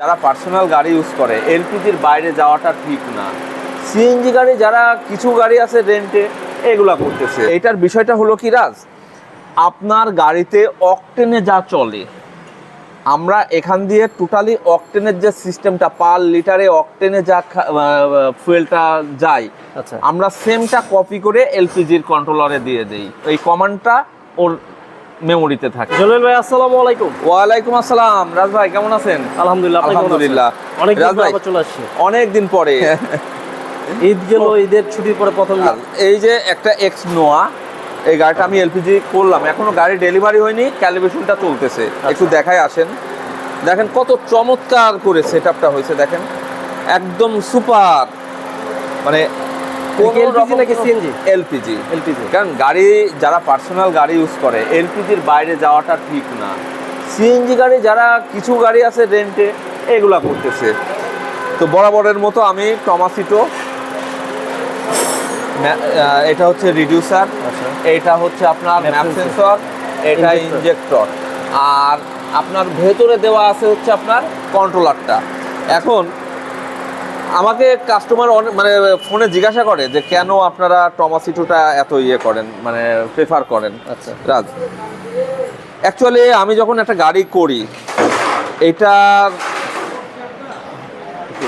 যারা পার্সোনাল গাড়ি ইউজ করে এলপিজির বাইরে যাওয়াটা ঠিক না। সিএনজি গাড়ি যারা কিছু গাড়ি আছে রেন্টে এগুলা করতেছে। এটার বিষয়টা হলো কি রাজ? আপনার গাড়িতে অকটেনে যা চলে আমরা এখান দিয়ে টোটালি অকটেনের যে সিস্টেমটা পার লিটারে অকটেনে যা ফুয়েলটা যায় আচ্ছা। আমরা সেমটা কপি করে এলপিজির কন্ট্রোলারে দিয়ে দেই। এই কমান্ডটা ওর মেমোরিতে থাকে জলিল ভাই আসসালামু আলাইকুম ওয়ালাইকুম আসসালাম রাজ ভাই কেমন আছেন আলহামদুলিল্লাহ আপনি কেমন আছেন? আলহামদুলিল্লাহ। অনেক দিন রাজ পর ভাই। চলে আসছে অনেক দিন পরে ঈদ গেল ঈদের ছুটির পরে প্রথম। এই যে একটা এক্স নোয়া এই গাড়িটা আমি এলপিজি করলাম এখনও গাড়ি ডেলিভারি হয়নি ক্যালিব্রেশনটা চলতেছে আচ্ছা। একটু দেখায় আসেন দেখেন কত চমৎকার করে সেটআপটা হয়েছে দেখেন একদম সুপার মানে LPG নাকি CNG? এলপিজি। এলপিজি। কারণ গাড়ি যারা পার্সোনাল গাড়ি ইউজ করে এলপিজির বাইরে যাওয়াটা ঠিক না। সিএনজি গাড়ি যারা কিছু গাড়ি আছে রেন্টে এগুলা করতেছে। তো বরাবরের মতো আমি টমাসিটো এটা হচ্ছে রিডিউসার আচ্ছা। এটা হচ্ছে আপনার ম্যাপ সেন্সর এটা। ইনজেক্টর আর আপনার ভেতরে দেওয়া আছে হচ্ছে আপনার কন্ট্রোলারটা এখন আমাকে কাস্টমার মানে ফোনে জিজ্ঞাসা করে যে কেন আপনারা টমাসিটোটা এত ইয়ে করেন মানে প্রেফার করেন? আচ্ছা। রাজ অ্যাকচুয়ালি আমি যখন একটা গাড়ি করি এটা একটু।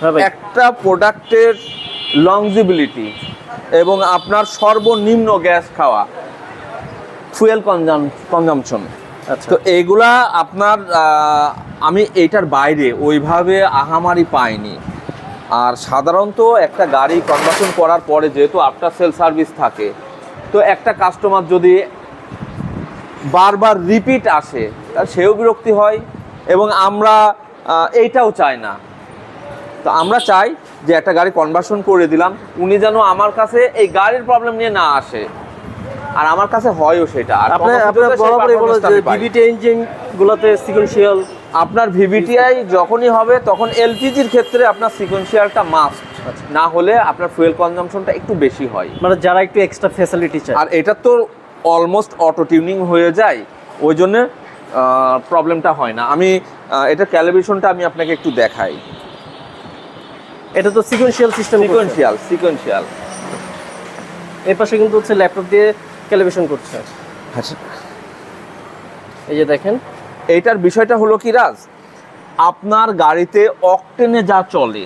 হ্যাঁ একটা প্রোডাক্টের লংজিবিলিটি এবং আপনার সর্বনিম্ন গ্যাস খাওয়া ফুয়েল কনজাম কনজামশন তো এইগুলা আপনার আমি এইটার বাইরে ওইভাবে আহামারি পাইনি। আর সাধারণত একটা গাড়ি কনভার্সন করার পরে যেহেতু আফটার সেল সার্ভিস থাকে তো একটা কাস্টমার যদি বারবার রিপিট আসে তাহলে সেও বিরক্তি হয় এবং আমরা এইটাও চাই না। তো আমরা চাই যে একটা গাড়ি কনভার্সন করে দিলাম উনি যেন আমার কাছে এই গাড়ির প্রবলেম নিয়ে না আসে। আর আমার কাছে হয়ও সেটা। আর আপনি আপনি বরাবরই বলেন যে। বিবিটি ইঞ্জিন গুলোতে সিকোয়েন্সিয়াল আপনার ভিভিটিআই যখনই হবে তখন এলপিজির ক্ষেত্রে আপনার সিকোয়েন্সিয়ালটা মাস্ট। না হলে আপনার ফুয়েল কনজাম্পশনটা একটু বেশি হয়। মানে যারা একটু এক্সট্রা ফ্যাসিলিটি চায়। আর এটা তো অলমোস্ট অটো টিউনিং হয়ে যায়। ওই জন্য প্রবলেমটা হয় না। আমি এটা ক্যালিব্রেশনটা আমি আপনাকে একটু দেখাই। এটা তো সিকোয়েন্সিয়াল সিস্টেম সিকোয়েন্সিয়াল সিকোয়েন্সিয়াল এর পাশে কিন্তু হচ্ছে ল্যাপটপ দিয়ে ক্যালিব্রেশন করছে। আচ্ছা। এই যে দেখেন। এইটার বিষয়টা হলো কি রাজ? আপনার গাড়িতে অকটেনে যা চলে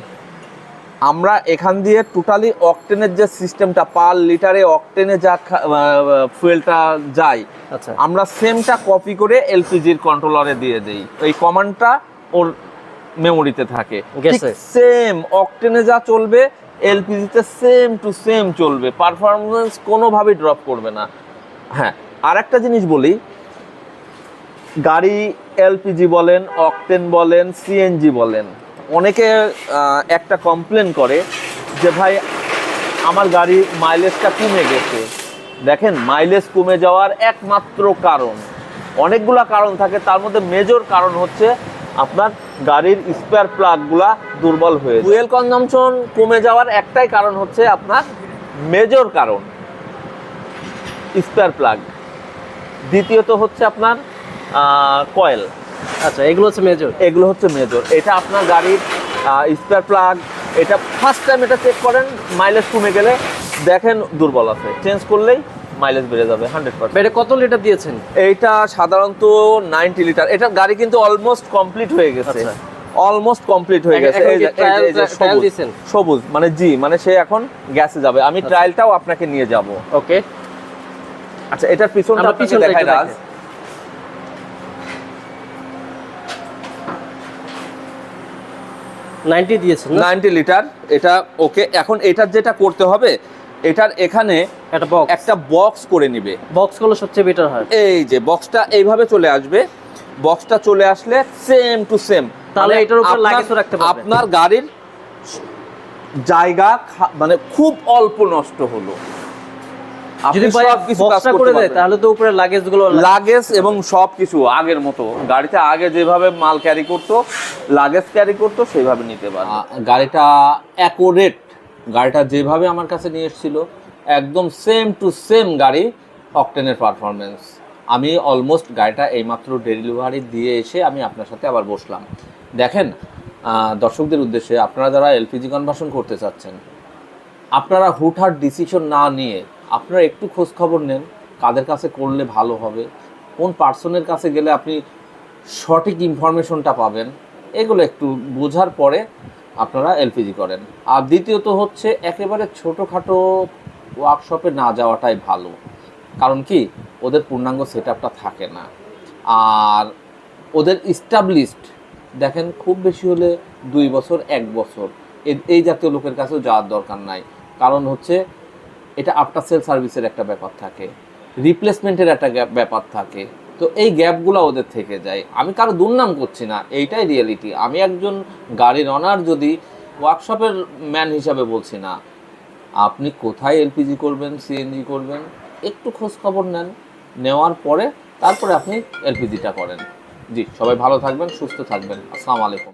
আমরা এখান দিয়ে টোটালি অকটেনের যে সিস্টেমটা পার লিটারে অকটেনে যা ফুয়েলটা যায় আচ্ছা। আমরা সেমটা কপি করে এলপিজির কন্ট্রোলারে দিয়ে দেই। এই কমান্ডটা ওর মেমোরিতে থাকে। সেম অকটেনে যা চলবে এলপিজিতে সেম টু সেম চলবে পারফরমেন্স কোনোভাবেই ড্রপ করবে না। হ্যাঁ আর একটা জিনিস বলি, গাড়ি এলপিজি বলেন অকটেন বলেন সিএনজি বলেন, অনেকে একটা কমপ্লেন করে যে, ভাই, আমার গাড়ি মাইলেজটা কমে গেছে। দেখেন মাইলেজ কমে যাওয়ার একমাত্র কারণ, অনেকগুলা কারণ থাকে, তার মধ্যে মেজর কারণ হচ্ছে আপনার গাড়ির স্পেয়ার প্লাগগুলা দুর্বল হয়ে ফুয়েল কনজামশন কমে যাওয়ার একটাই কারণ হচ্ছে আপনার মেজর কারণ স্পেয়ার প্লাগ দ্বিতীয়ত হচ্ছে আপনার কয়েল আচ্ছা এগুলো হচ্ছে মেজর এগুলো হচ্ছে মেজর এটা আপনার গাড়ির স্পেয়ার প্লাগ এটা ফার্স্ট টাইম এটা চেক করেন মাইলেজ কমে গেলে দেখেন দুর্বল আছে। চেঞ্জ করলেই মাইলেজ বেড়ে যাবে হান্ড্রেড পার্সেন্ট এটা কত লিটার দিয়েছেন? এইটা সাধারণত নাইনটি লিটার এটা গাড়ি কিন্তু অলমোস্ট কমপ্লিট হয়ে গেছে। আচ্ছা। অলমোস্ট কমপ্লিট হয়ে গেছে। সবুজ মানে জি মানে সে এখন গ্যাসে যাবে। আমি আচ্ছা। ট্রায়ালটাও আপনাকে নিয়ে যাব। ওকে আচ্ছা এটার পিছনটা আপনাকে দেখাই রাজ নাইনটি দিয়েছেন নাইনটি লিটার এটা ওকে এখন এটার যেটা করতে হবে এটার এখানে একটা বক্স একটা বক্স করে নিবে। বক্সগুলো সবচেয়ে বেটার হয়। এই যে বক্সটা এইভাবে চলে আসবে। বক্সটা চলে আসলে সেম টু সেম তাহলে এটার উপর লাগেজও রাখতে পারবে। আপনার গাড়ির জায়গা খা- মানে খুব অল্প নষ্ট হলো। আপনি যদি ভাই সবকিছু কাজ বক্সটা করে দেয় তাহলে তো উপরে লাগেজগুলো লাগেজ এবং সব কিছু আগের মতো। গাড়িতে আগে যেভাবে মাল ক্যারি করতো লাগেজ ক্যারি করতো সেভাবে নিতে পারবে। গাড়িটা অ্যাকোরেট গাড়িটা যেভাবে আমার কাছে নিয়ে এসেছিল, একদম সেম টু সেম গাড়ি অকটেনের পারফরমেন্স আমি অলমোস্ট গাড়িটা এইমাত্র ডেলিভারি দিয়ে এসে আমি আপনার সাথে আবার বসলাম। দেখেন দর্শকদের উদ্দেশ্যে আপনারা যারা এলপিজি কনভার্সন করতে চাচ্ছেন, আপনারা হুটহাট ডিসিশন না নিয়ে আপনারা একটু খোঁজ খবর নেন, কাদের কাছে করলে ভালো হবে, কোন পার্সনের কাছে গেলে আপনি সঠিক ইনফরমেশনটা পাবেন, এগুলো একটু বোঝার পরে আপনারা এলপিজি করেন। আর দ্বিতীয়ত হচ্ছে একেবারে ছোটোখাটো ওয়ার্কশপে না যাওয়াটাই ভালো। কারণ কি? ওদের পূর্ণাঙ্গ সেট থাকে না। আর ওদের ইস্টাবলিশড দেখেন খুব বেশি হলে দুই বছর, এক বছর। এই জাতীয় লোকের কাছেও যাওয়ার দরকার নাই। কারণ হচ্ছে এটা আফটার সেল সার্ভিসের একটা ব্যাপার থাকে। রিপ্লেসমেন্টের একটা ব্যাপার থাকে। তো এই গ্যাপগুলো ওদের থেকে যায়। আমি কারও দুর্নাম করছি না, এইটাই রিয়েলিটি আমি একজন গাড়ির অনার যদি ওয়ার্কশপের ম্যান হিসাবে বলছি না, আপনি কোথায় এলপিজি করবেন সিএনজি করবেন, একটু খোঁজ খবর নেন। নেওয়ার পরে, তারপরে আপনি এলপিজিটা করেন। জি, সবাই ভালো থাকবেন, সুস্থ থাকবেন। আসসালামু আলাইকুম।